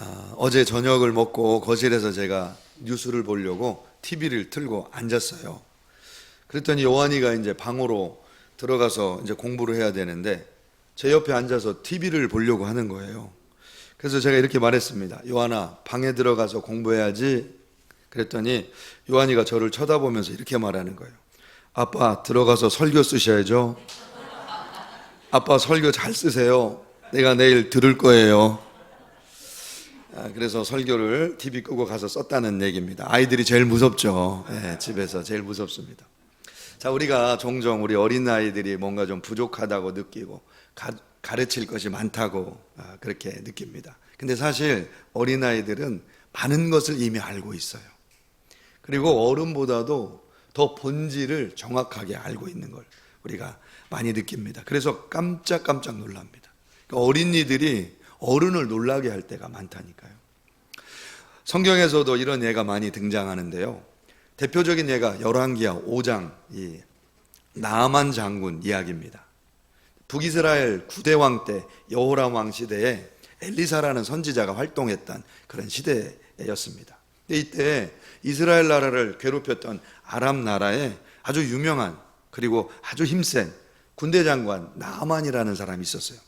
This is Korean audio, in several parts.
아, 어제 저녁을 먹고 거실에서 제가 뉴스를 보려고 TV를 틀고 앉았어요. 그랬더니 요한이가 이제 방으로 들어가서 이제 공부를 해야 되는데 제 옆에 앉아서 TV를 보려고 하는 거예요. 그래서 제가 이렇게 말했습니다. 요한아, 방에 들어가서 공부해야지. 그랬더니 요한이가 저를 쳐다보면서 이렇게 말하는 거예요. 아빠, 들어가서 설교 쓰셔야죠. 아빠, 설교 잘 쓰세요. 내가 내일 들을 거예요. 아, 그래서 설교를 TV 끄고 가서 썼다는 얘기입니다. 아이들이 제일 무섭죠. 예, 집에서 제일 무섭습니다. 자, 우리가 종종 우리 어린 아이들이 뭔가 좀 부족하다고 느끼고 가, 가르칠 것이 많다고 아, 그렇게 느낍니다. 근데 사실 어린 아이들은 많은 것을 이미 알고 있어요. 그리고 어른보다도 더 본질을 정확하게 알고 있는 걸 우리가 많이 느낍니다. 그래서 깜짝깜짝 놀랍니다. 그러니까 어린이들이 어른을 놀라게 할 때가 많다니까요. 성경에서도 이런 예가 많이 등장하는데요. 대표적인 예가 열왕기하 5장 이 나아만 장군 이야기입니다. 북이스라엘 구대왕 때 여호람 왕 시대에 엘리사라는 선지자가 활동했던 그런 시대였습니다. 이때 이스라엘 나라를 괴롭혔던 아람 나라에 아주 유명한 그리고 아주 힘센 군대 장관 나아만이라는 사람이 있었어요.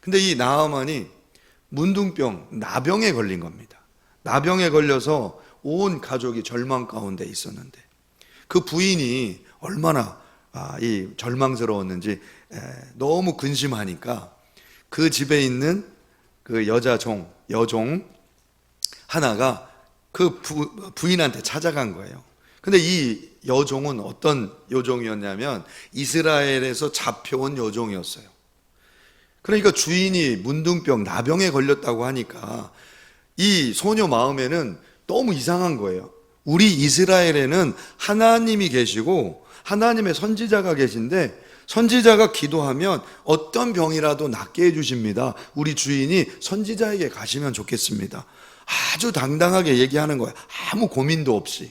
근데 이 나아만이 문둥병 나병에 걸린 겁니다. 나병에 걸려서 온 가족이 절망 가운데 있었는데 그 부인이 얼마나 아, 이 절망스러웠는지 에, 너무 근심하니까 그 집에 있는 그 여자 종 여종 하나가 그 부, 부인한테 찾아간 거예요. 근데 이 여종은 어떤 여종이었냐면 이스라엘에서 잡혀온 여종이었어요. 그러니까 주인이 문둥병, 나병에 걸렸다고 하니까 이 소녀 마음에는 너무 이상한 거예요. 우리 이스라엘에는 하나님이 계시고 하나님의 선지자가 계신데 선지자가 기도하면 어떤 병이라도 낫게 해주십니다. 우리 주인이 선지자에게 가시면 좋겠습니다. 아주 당당하게 얘기하는 거예요. 아무 고민도 없이.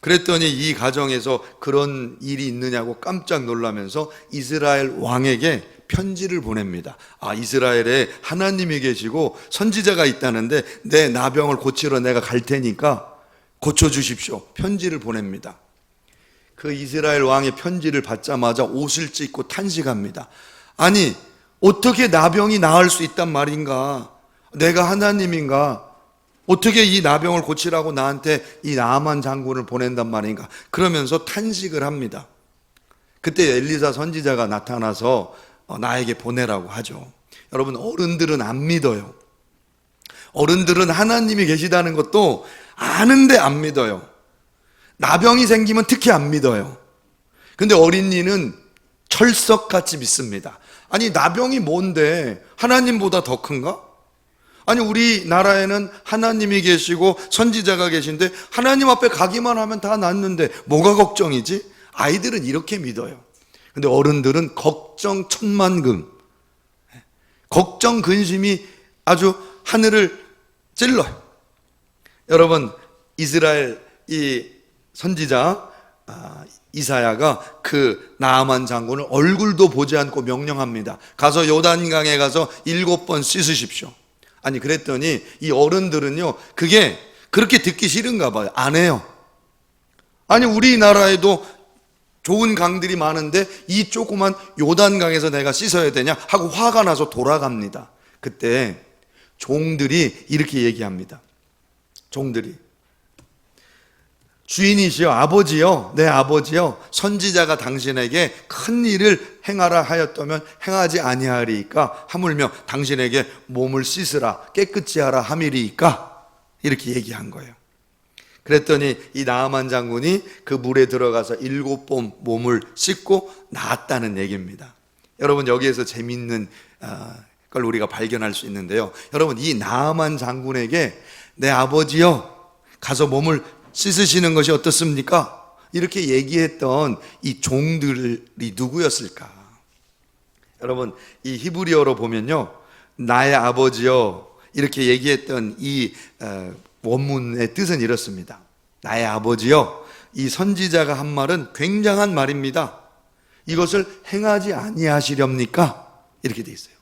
그랬더니 이 가정에서 그런 일이 있느냐고 깜짝 놀라면서 이스라엘 왕에게 편지를 보냅니다. 아, 이스라엘에 하나님이 계시고 선지자가 있다는데 내 나병을 고치러 내가 갈 테니까 고쳐 주십시오. 편지를 보냅니다. 그 이스라엘 왕의 편지를 받자마자 옷을 찢고 탄식합니다. 아니, 어떻게 나병이 나을 수 있단 말인가? 내가 하나님인가? 어떻게 이 나병을 고치라고 나한테 이 나만 장군을 보낸단 말인가? 그러면서 탄식을 합니다. 그때 엘리사 선지자가 나타나서 어, 나에게 보내라고 하죠. 여러분, 어른들은 안 믿어요. 어른들은 하나님이 계시다는 것도 아는데 안 믿어요. 나병이 생기면 특히 안 믿어요. 근데 어린이는 철석같이 믿습니다. 아니, 나병이 뭔데? 하나님보다 더 큰가? 아니, 우리나라에는 하나님이 계시고 선지자가 계신데 하나님 앞에 가기만 하면 다 낫는데 뭐가 걱정이지? 아이들은 이렇게 믿어요. 근데 어른들은 걱정 천만금, 걱정 근심이 아주 하늘을 찔러요. 여러분, 이스라엘 이 선지자 아, 이사야가 그 나아만 장군을 얼굴도 보지 않고 명령합니다. 가서 요단강에 가서 일곱 번 씻으십시오. 아니 그랬더니 이 어른들은요 그게 그렇게 듣기 싫은가 봐요. 안 해요. 아니 우리나라에도 좋은 강들이 많은데 이 조그만 요단강에서 내가 씻어야 되냐 하고 화가 나서 돌아갑니다. 그때 종들이 이렇게 얘기합니다. 종들이 주인이시여 아버지여 내 아버지여 선지자가 당신에게 큰 일을 행하라 하였다면 행하지 아니하리이까 하물며 당신에게 몸을 씻으라 깨끗이 하라 함이리이까 이렇게 얘기한 거예요. 그랬더니 이 나아만 장군이 그 물에 들어가서 일곱 번 몸을 씻고 나았다는 얘기입니다. 여러분 여기에서 재밌는 아, 걸 우리가 발견할 수 있는데요. 여러분 이 나아만 장군에게 내 아버지여 가서 몸을 씻으시는 것이 어떻습니까? 이렇게 얘기했던 이 종들이 누구였을까? 여러분, 이 히브리어로 보면요. 나의 아버지요. 이렇게 얘기했던 이 어, 원문의 뜻은 이렇습니다. 나의 아버지요. 이 선지자가 한 말은 굉장한 말입니다. 이것을 행하지 아니하시렵니까? 이렇게 돼 있어요.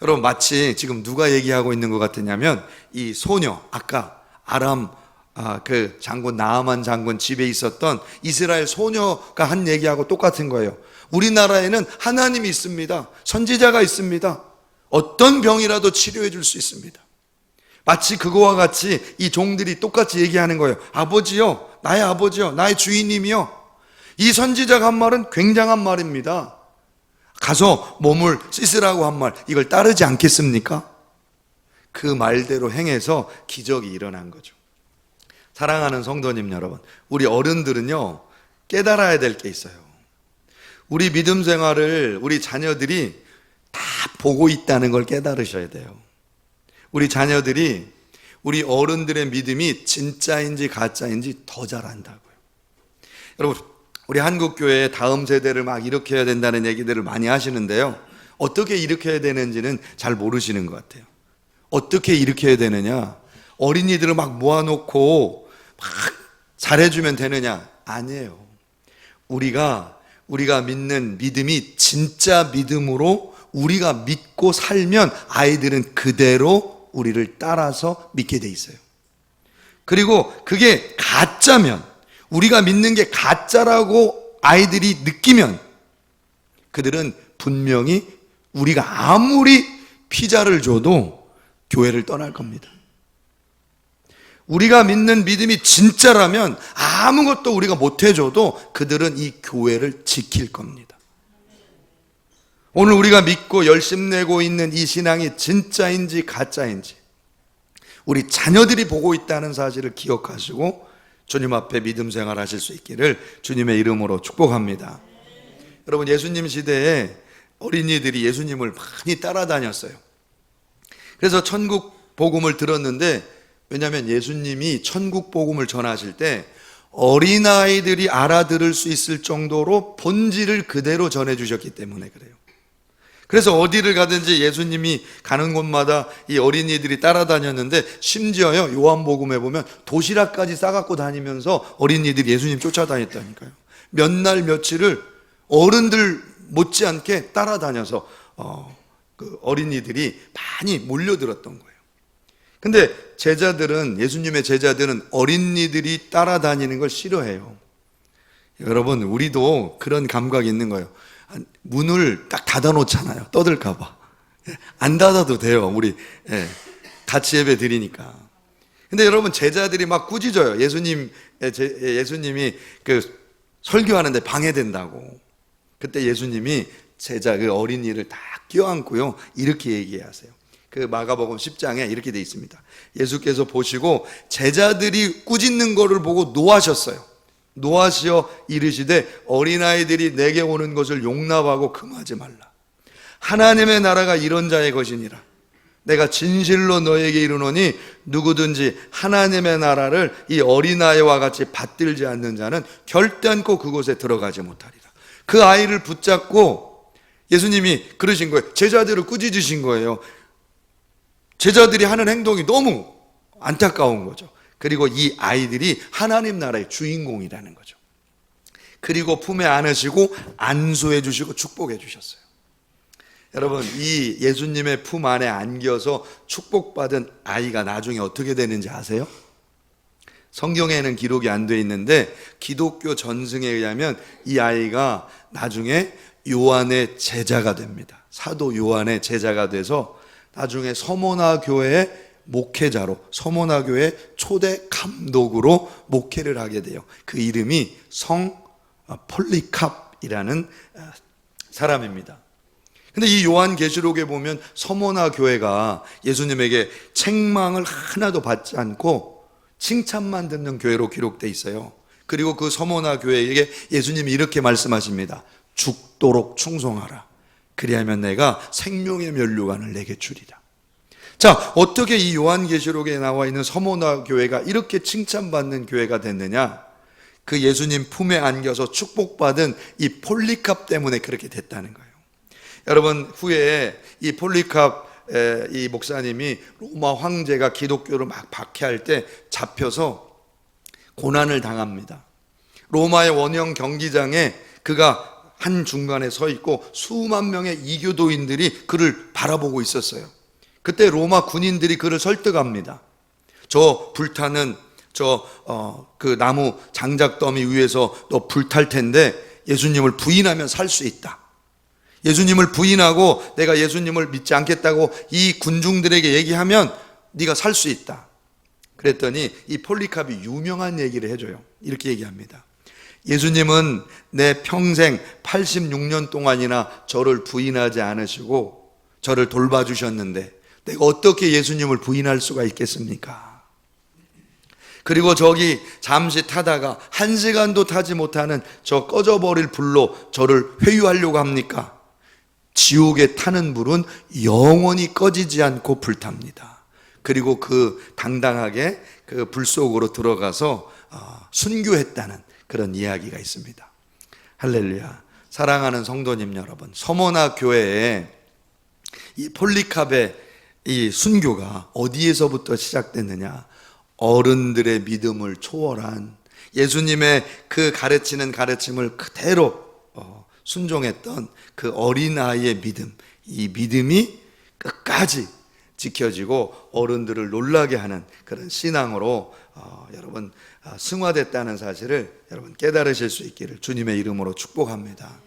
여러분 마치 지금 누가 얘기하고 있는 것 같으냐면 이 소녀 아까 아람 아, 그 장군 나아만 장군 집에 있었던 이스라엘 소녀가 한 얘기하고 똑같은 거예요. 우리나라에는 하나님이 있습니다. 선지자가 있습니다. 어떤 병이라도 치료해 줄 수 있습니다. 마치 그거와 같이 이 종들이 똑같이 얘기하는 거예요. 아버지요, 나의 아버지요, 나의 주인님이요. 이 선지자가 한 말은 굉장한 말입니다. 가서 몸을 씻으라고 한 말, 이걸 따르지 않겠습니까? 그 말대로 행해서 기적이 일어난 거죠. 사랑하는 성도님 여러분, 우리 어른들은요, 깨달아야 될 게 있어요. 우리 믿음 생활을 우리 자녀들이 다 보고 있다는 걸 깨달으셔야 돼요. 우리 자녀들이 우리 어른들의 믿음이 진짜인지 가짜인지 더 잘 안다고요. 여러분, 우리 한국교회 다음 세대를 막 일으켜야 된다는 얘기들을 많이 하시는데요. 어떻게 일으켜야 되는지는 잘 모르시는 것 같아요. 어떻게 일으켜야 되느냐? 어린이들을 막 모아놓고 막 잘해주면 되느냐? 아니에요. 우리가, 우리가 믿는 믿음이 진짜 믿음으로 우리가 믿고 살면 아이들은 그대로 우리를 따라서 믿게 돼 있어요. 그리고 그게 가짜면, 우리가 믿는 게 가짜라고 아이들이 느끼면 그들은 분명히 우리가 아무리 피자를 줘도 교회를 떠날 겁니다. 우리가 믿는 믿음이 진짜라면 아무것도 우리가 못 해줘도 그들은 이 교회를 지킬 겁니다. 오늘 우리가 믿고 열심 내고 있는 이 신앙이 진짜인지 가짜인지 우리 자녀들이 보고 있다는 사실을 기억하시고 주님 앞에 믿음 생활 하실 수 있기를 주님의 이름으로 축복합니다. 여러분 예수님 시대에 어린이들이 예수님을 많이 따라다녔어요. 그래서 천국 복음을 들었는데 왜냐하면 예수님이 천국 복음을 전하실 때 어린아이들이 알아들을 수 있을 정도로 본질을 그대로 전해 주셨기 때문에 그래요. 그래서 어디를 가든지 예수님이 가는 곳마다 이 어린이들이 따라다녔는데 심지어요 요한복음에 보면 도시락까지 싸갖고 다니면서 어린이들이 예수님 쫓아다녔다니까요. 몇 날 며칠을 어른들 못지않게 따라다녀서 어, 그 어린이들이 많이 몰려들었던 거예요. 근데 제자들은 예수님의 제자들은 어린이들이 따라다니는 걸 싫어해요. 여러분 우리도 그런 감각이 있는 거예요. 문을 딱 닫아놓잖아요. 떠들까봐. 안 닫아도 돼요. 우리 예, 같이 예배 드리니까. 근데 여러분 제자들이 막 꾸짖어요. 예수님 예수님이 그 설교하는데 방해된다고. 그때 예수님이 제자 그 어린이를 다 껴안고요. 이렇게 얘기하세요. 그 마가복음 10장에 이렇게 돼 있습니다. 예수께서 보시고 제자들이 꾸짖는 거를 보고 노하셨어요. 노하시어 이르시되 어린아이들이 내게 오는 것을 용납하고 금하지 말라. 하나님의 나라가 이런 자의 것이니라. 내가 진실로 너에게 이르노니 누구든지 하나님의 나라를 이 어린아이와 같이 받들지 않는 자는 결단코 그곳에 들어가지 못하리라. 그 아이를 붙잡고 예수님이 그러신 거예요. 제자들을 꾸짖으신 거예요. 제자들이 하는 행동이 너무 안타까운 거죠. 그리고 이 아이들이 하나님 나라의 주인공이라는 거죠. 그리고 품에 안으시고 안수해 주시고 축복해 주셨어요. 여러분, 이 예수님의 품 안에 안겨서 축복받은 아이가 나중에 어떻게 되는지 아세요? 성경에는 기록이 안 돼 있는데 기독교 전승에 의하면 이 아이가 나중에 요한의 제자가 됩니다. 사도 요한의 제자가 돼서 나중에 서모나 교회의 목회자로 교회 초대 감독으로 목회를 하게 돼요. 그 이름이 성 폴리캅이라는 사람입니다. 근데 이 요한 계시록에 보면 서모나 교회가 예수님에게 책망을 하나도 받지 않고 칭찬만 듣는 교회로 기록돼 있어요. 그리고 그 서모나 교회에게 예수님이 이렇게 말씀하십니다. 죽도록 충성하라. 그리하면 내가 생명의 면류관을 내게 주리라. 자, 어떻게 이 요한계시록에 나와 있는 서모나 교회가 이렇게 칭찬받는 교회가 됐느냐? 그 예수님 품에 안겨서 축복받은 이 폴리캅 때문에 그렇게 됐다는 거예요. 여러분, 후에 이 폴리캅 이 목사님이 로마 황제가 기독교를 막 박해할 때 잡혀서 고난을 당합니다. 로마의 원형 경기장에 그가 한 중간에 서 있고 수만 명의 이교도인들이 그를 바라보고 있었어요. 그때 로마 군인들이 그를 설득합니다. 저 불타는 저어그 나무 장작 더미 위에서 너 불탈 텐데 예수님을 부인하면 살 수 있다. 예수님을 부인하고 내가 예수님을 믿지 않겠다고 이 군중들에게 얘기하면 네가 살 수 있다. 그랬더니 이 폴리캅이 유명한 얘기를 해줘요. 이렇게 얘기합니다. 예수님은 내 평생 86년 동안이나 저를 부인하지 않으시고 저를 돌봐주셨는데 내가 어떻게 예수님을 부인할 수가 있겠습니까? 그리고 저기 잠시 타다가 한 시간도 타지 못하는 저 꺼져버릴 불로 저를 회유하려고 합니까? 지옥에 타는 불은 영원히 꺼지지 않고 불탑니다. 그리고 그 당당하게 그 불 속으로 들어가서 어, 순교했다는 그런 이야기가 있습니다. 할렐루야. 사랑하는 성도님 여러분, 서모나 교회에 이 폴리캅의 이 순교가 어디에서부터 시작됐느냐? 어른들의 믿음을 초월한 예수님의 그 가르치는 가르침을 그대로 어, 순종했던 그 어린아이의 믿음, 이 믿음이 끝까지 지켜지고 어른들을 놀라게 하는 그런 신앙으로 어, 여러분 아, 승화됐다는 사실을 여러분 깨달으실 수 있기를 주님의 이름으로 축복합니다.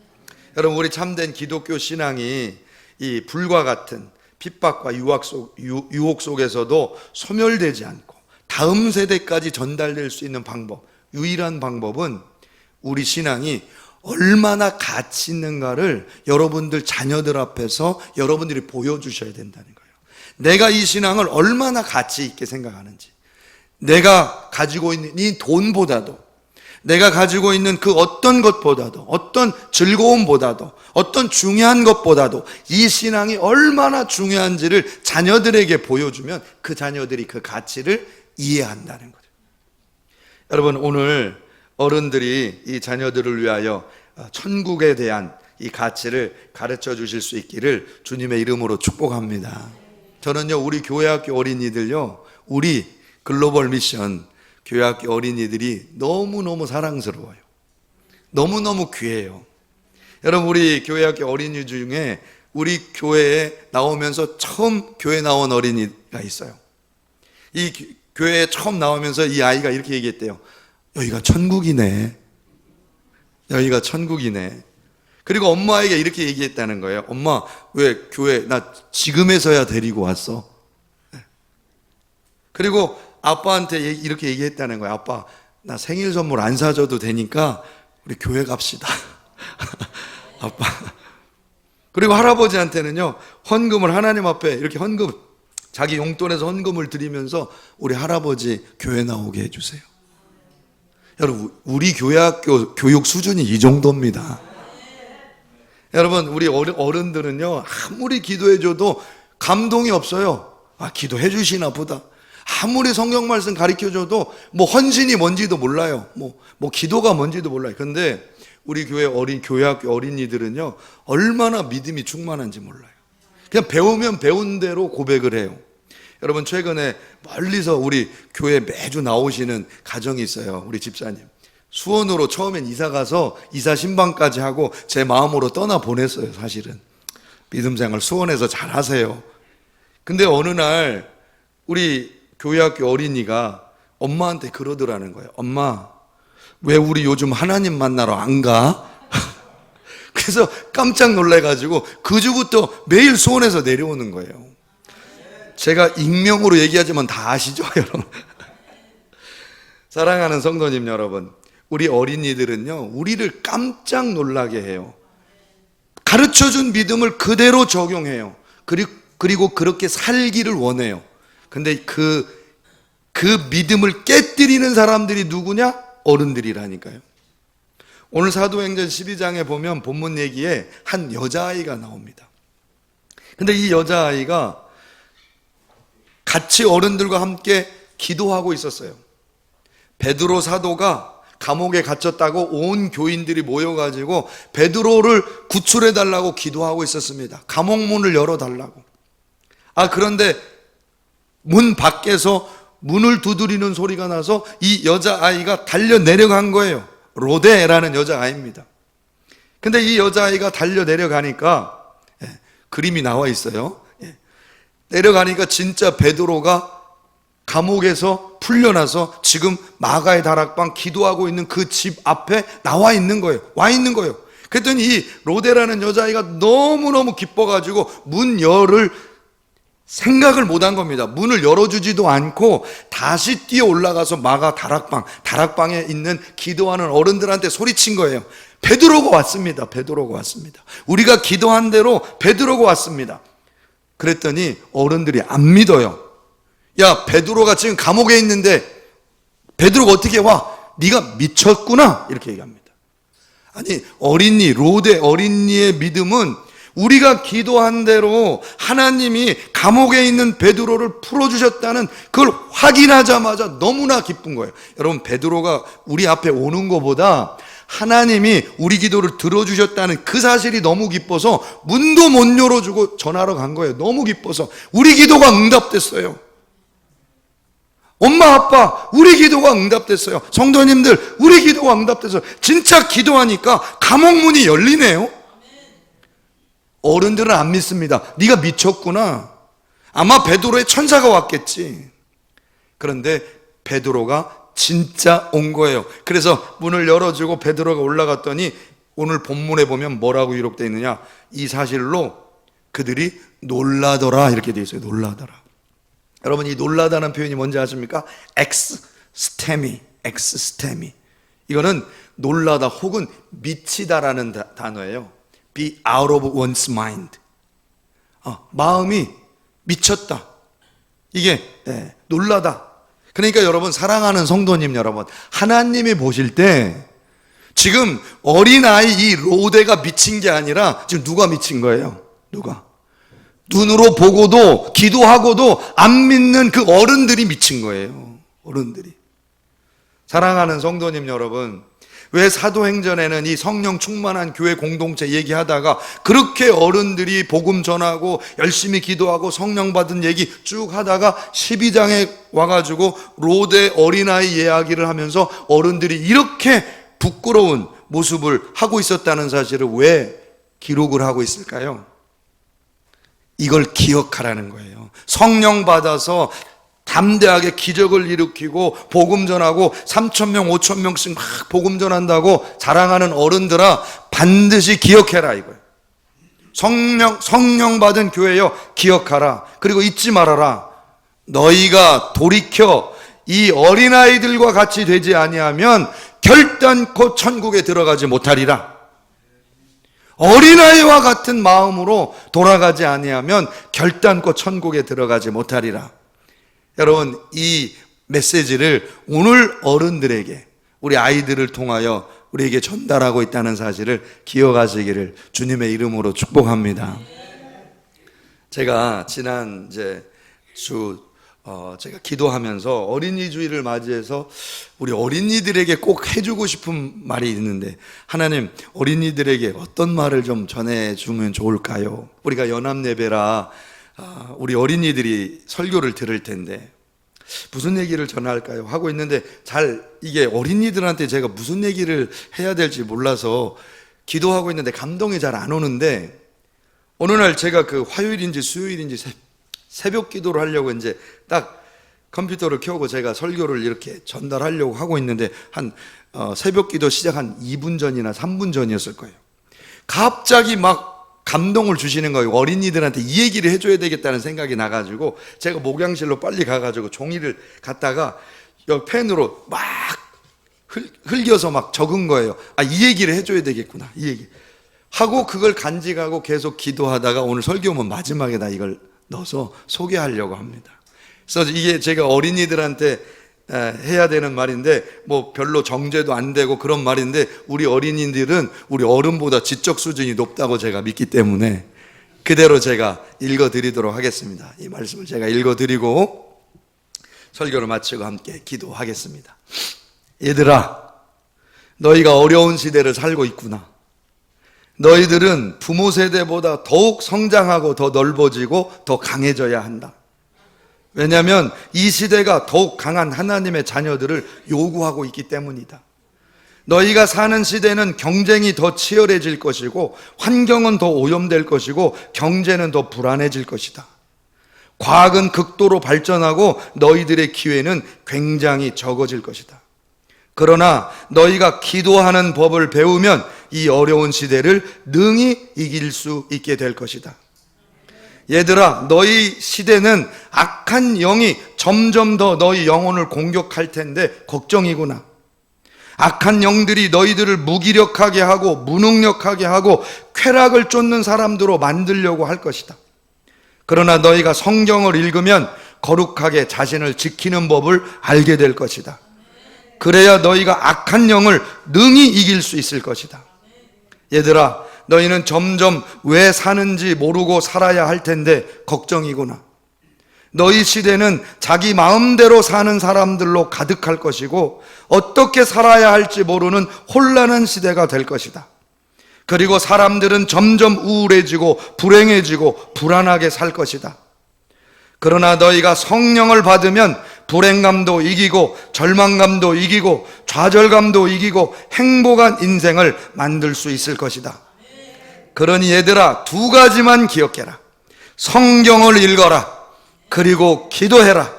여러분 우리 참된 기독교 신앙이 이 불과 같은 핍박과 유혹, 속, 유, 유혹 속에서도 소멸되지 않고 다음 세대까지 전달될 수 있는 방법, 유일한 방법은 우리 신앙이 얼마나 가치 있는가를 여러분들 자녀들 앞에서 여러분들이 보여주셔야 된다는 거예요. 내가 이 신앙을 얼마나 가치 있게 생각하는지, 내가 가지고 있는 이 돈보다도, 내가 가지고 있는 그 어떤 것보다도, 어떤 즐거움보다도, 어떤 중요한 것보다도 이 신앙이 얼마나 중요한지를 자녀들에게 보여주면 그 자녀들이 그 가치를 이해한다는 거죠. 여러분, 오늘 어른들이 이 자녀들을 위하여 천국에 대한 이 가치를 가르쳐 주실 수 있기를 주님의 이름으로 축복합니다. 저는요, 우리 교회 학교 어린이들요, 우리 글로벌 미션 교회 학교 어린이들이 너무너무 사랑스러워요. 너무너무 귀해요. 여러분, 우리 교회 학교 어린이 중에 우리 교회에 나오면서 처음 교회 나온 어린이가 있어요. 이 교회에 처음 나오면서 이 아이가 이렇게 얘기했대요. 여기가 천국이네. 여기가 천국이네. 그리고 엄마에게 이렇게 얘기했다는 거예요. 엄마, 왜 교회, 나 지금에서야 데리고 왔어? 네. 그리고 아빠한테 이렇게 얘기했다는 거예요. 아빠, 나 생일 선물 안 사줘도 되니까 우리 교회 갑시다. 아빠. 그리고 할아버지한테는요, 헌금을 하나님 앞에 이렇게 헌금, 자기 용돈에서 헌금을 드리면서 우리 할아버지 교회 나오게 해주세요. 여러분, 우리 교회 학교 교육 수준이 이 정도입니다. 여러분, 우리 어른들은요, 아무리 기도해줘도 감동이 없어요. 아, 기도해 주시나 보다. 아무리 성경 말씀 가르쳐 줘도 뭐 헌신이 뭔지도 몰라요. 뭐, 뭐 기도가 뭔지도 몰라요. 근데 우리 교회 어린, 교회 학교 어린이들은요, 얼마나 믿음이 충만한지 몰라요. 그냥 배우면 배운 대로 고백을 해요. 여러분, 최근에 멀리서 우리 교회 매주 나오시는 가정이 있어요. 우리 집사님. 수원으로 처음엔 이사 가서 이사 신방까지 하고 제 마음으로 떠나 보냈어요, 사실은. 믿음 생활 수원에서 잘 하세요. 근데 어느 날 우리 교회 학교 어린이가 엄마한테 그러더라는 거예요. 엄마, 왜 우리 요즘 하나님 만나러 안 가? 그래서 깜짝 놀래가지고 그 주부터 매일 수원에서 내려오는 거예요. 제가 익명으로 얘기하지만 다 아시죠, 여러분? 사랑하는 성도님 여러분, 우리 어린이들은요, 우리를 깜짝 놀라게 해요. 가르쳐 준 믿음을 그대로 적용해요. 그리고 그렇게 살기를 원해요. 근데 그, 그 믿음을 깨뜨리는 사람들이 누구냐? 어른들이라니까요. 오늘 사도행전 12장에 보면 본문 얘기에 한 여자아이가 나옵니다. 근데 이 여자아이가 같이 어른들과 함께 기도하고 있었어요. 베드로 사도가 감옥에 갇혔다고 온 교인들이 모여가지고 베드로를 구출해 달라고 기도하고 있었습니다. 감옥문을 열어 달라고. 아 그런데 문 밖에서 문을 두드리는 소리가 나서 이 여자 아이가 달려 내려간 거예요. 로데라는 여자 아이입니다. 근데 이 여자아이가 달려 내려가니까 예, 그림이 나와 있어요. 예. 내려가니까 진짜 베드로가 감옥에서 풀려나서 지금 마가의 다락방 기도하고 있는 그 집 앞에 나와 있는 거예요. 와 있는 거예요. 그랬더니 이 로데라는 여자아이가 너무너무 기뻐가지고 문 열을 생각을 못한 겁니다. 문을 열어주지도 않고 다시 뛰어 올라가서 마가 다락방, 다락방에 있는 기도하는 어른들한테 소리친 거예요. 베드로가 왔습니다. 베드로가 왔습니다. 우리가 기도한 대로 베드로가 왔습니다. 그랬더니 어른들이 안 믿어요. 야, 베드로가 지금 감옥에 있는데 베드로가 어떻게 와? 네가 미쳤구나. 이렇게 얘기합니다. 아니, 어린이, 로데 어린이의 믿음은 우리가 기도한 대로 하나님이 감옥에 있는 베드로를 풀어주셨다는 그걸 확인하자마자 너무나 기쁜 거예요. 여러분, 베드로가 우리 앞에 오는 것보다 하나님이 우리 기도를 들어주셨다는 그 사실이 너무 기뻐서 문도 못 열어주고 전화로 간 거예요. 너무 기뻐서. 우리 기도가 응답됐어요. 엄마, 아빠, 우리 기도가 응답됐어요. 성도님들, 우리 기도가 응답됐어요. 진짜 기도하니까 감옥문이 열리네요. 어른들은 안 믿습니다. 네가 미쳤구나. 아마 베드로의 천사가 왔겠지. 그런데 베드로가 진짜 온 거예요. 그래서 문을 열어주고 베드로가 올라갔더니 오늘 본문에 보면 뭐라고 기록되어 있느냐? 이 사실로 그들이 놀라더라 이렇게 되어 있어요. 놀라더라. 여러분 이 놀라다는 표현이 뭔지 아십니까? 엑스 스테미, 엑스 스테미. 이거는 놀라다 혹은 미치다라는 다- 단어예요. Be out of one's mind. 어, 마음이 미쳤다. 이게 예, 놀라다. 그러니까 여러분 사랑하는 성도님 여러분 하나님이 보실 때 지금 어린아이 이 로데가 미친 게 아니라 지금 누가 미친 거예요? 누가? 눈으로 보고도 기도하고도 안 믿는 그 어른들이 미친 거예요. 어른들이. 사랑하는 성도님 여러분, 왜 사도행전에는 이 성령 충만한 교회 공동체 얘기하다가 그렇게 어른들이 복음 전하고 열심히 기도하고 성령 받은 얘기 쭉 하다가 12장에 와가지고 로데 어린아이 이야기를 하면서 어른들이 이렇게 부끄러운 모습을 하고 있었다는 사실을 왜 기록을 하고 있을까요? 이걸 기억하라는 거예요. 성령 받아서 담대하게 기적을 일으키고 복음 전하고 3천 명, 5천 명씩 막 복음 전한다고 자랑하는 어른들아 반드시 기억해라 이거예요. 성령 성령 받은 교회여 기억하라. 그리고 잊지 말아라. 너희가 돌이켜 이 어린아이들과 같이 되지 아니하면 결단코 천국에 들어가지 못하리라. 어린아이와 같은 마음으로 돌아가지 아니하면 결단코 천국에 들어가지 못하리라. 여러분, 이 메시지를 오늘 어른들에게 우리 아이들을 통하여 우리에게 전달하고 있다는 사실을 기억하시기를 주님의 이름으로 축복합니다. 제가 지난 이제 주 어, 제가 기도하면서 어린이 주일을 맞이해서 우리 어린이들에게 꼭 해주고 싶은 말이 있는데 하나님 어린이들에게 어떤 말을 좀 전해주면 좋을까요? 우리가 연합 예배라 아, 우리 어린이들이 설교를 들을 텐데 무슨 얘기를 전할까요? 하고 있는데 잘 이게 어린이들한테 제가 무슨 얘기를 해야 될지 몰라서 기도하고 있는데 감동이 잘 안 오는데 어느 날 제가 그 화요일인지 수요일인지 새- 새벽 기도를 하려고 이제 딱 컴퓨터를 켜고 제가 설교를 이렇게 전달하려고 하고 있는데 한 어, 새벽 기도 시작 한 2분 전이나 3분 전이었을 거예요. 갑자기 막 감동을 주시는 거예요. 어린이들한테 이 얘기를 해줘야 되겠다는 생각이 나가지고 제가 목양실로 빨리 가가지고 종이를 갖다가 여 펜으로 막 흘, 흘겨서 막 적은 거예요. 아, 이 얘기를 해줘야 되겠구나. 이 얘기. 하고 그걸 간직하고 계속 기도하다가 오늘 설교문 마지막에다 이걸 넣어서 소개하려고 합니다. 그래서 이게 제가 어린이들한테 에, 해야 되는 말인데 뭐 별로 정제도 안 되고 그런 말인데 우리 어린이들은 우리 어른보다 지적 수준이 높다고 제가 믿기 때문에 그대로 제가 읽어 드리도록 하겠습니다. 이 말씀을 제가 읽어 드리고 설교를 마치고 함께 기도하겠습니다. 얘들아 너희가 어려운 시대를 살고 있구나. 너희들은 부모 세대보다 더욱 성장하고 더 넓어지고 더 강해져야 한다. 왜냐하면 이 시대가 더욱 강한 하나님의 자녀들을 요구하고 있기 때문이다. 너희가 사는 시대는 경쟁이 더 치열해질 것이고 환경은 더 오염될 것이고 경제는 더 불안해질 것이다. 과학은 극도로 발전하고 너희들의 기회는 굉장히 적어질 것이다. 그러나 너희가 기도하는 법을 배우면 이 어려운 시대를 능히 이길 수 있게 될 것이다. 얘들아, 너희 시대는 악한 영이 점점 더 너희 영혼을 공격할 텐데 걱정이구나. 악한 영들이 너희들을 무기력하게 하고 무능력하게 하고 쾌락을 쫓는 사람들로 만들려고 할 것이다. 그러나 너희가 성경을 읽으면 거룩하게 자신을 지키는 법을 알게 될 것이다. 그래야 너희가 악한 영을 능히 이길 수 있을 것이다. 얘들아, 너희는 점점 왜 사는지 모르고 살아야 할 텐데 걱정이구나. 너희 시대는 자기 마음대로 사는 사람들로 가득할 것이고 어떻게 살아야 할지 모르는 혼란한 시대가 될 것이다. 그리고 사람들은 점점 우울해지고 불행해지고 불안하게 살 것이다. 그러나 너희가 성령을 받으면 불행감도 이기고 절망감도 이기고 좌절감도 이기고 행복한 인생을 만들 수 있을 것이다. 그러니 얘들아 두 가지만 기억해라. 성경을 읽어라. 그리고 기도해라.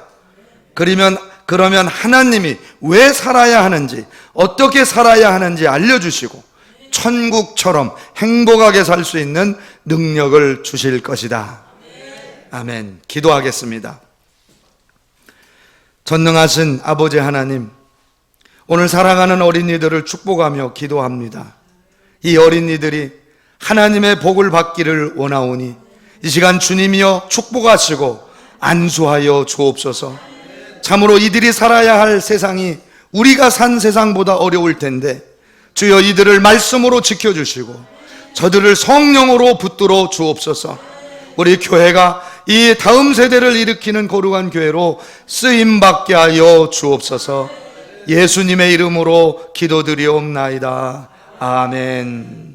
그러면 그러면 하나님이 왜 살아야 하는지 어떻게 살아야 하는지 알려주시고 천국처럼 행복하게 살 수 있는 능력을 주실 것이다. 아멘. 기도하겠습니다. 전능하신 아버지 하나님, 오늘 사랑하는 어린이들을 축복하며 기도합니다. 이 어린이들이 하나님의 복을 받기를 원하오니 이 시간 주님이여 축복하시고 안수하여 주옵소서. 참으로 이들이 살아야 할 세상이 우리가 산 세상보다 어려울 텐데 주여 이들을 말씀으로 지켜주시고 저들을 성령으로 붙들어 주옵소서. 우리 교회가 이 다음 세대를 일으키는 거룩한 교회로 쓰임 받게 하여 주옵소서. 예수님의 이름으로 기도드리옵나이다. 아멘.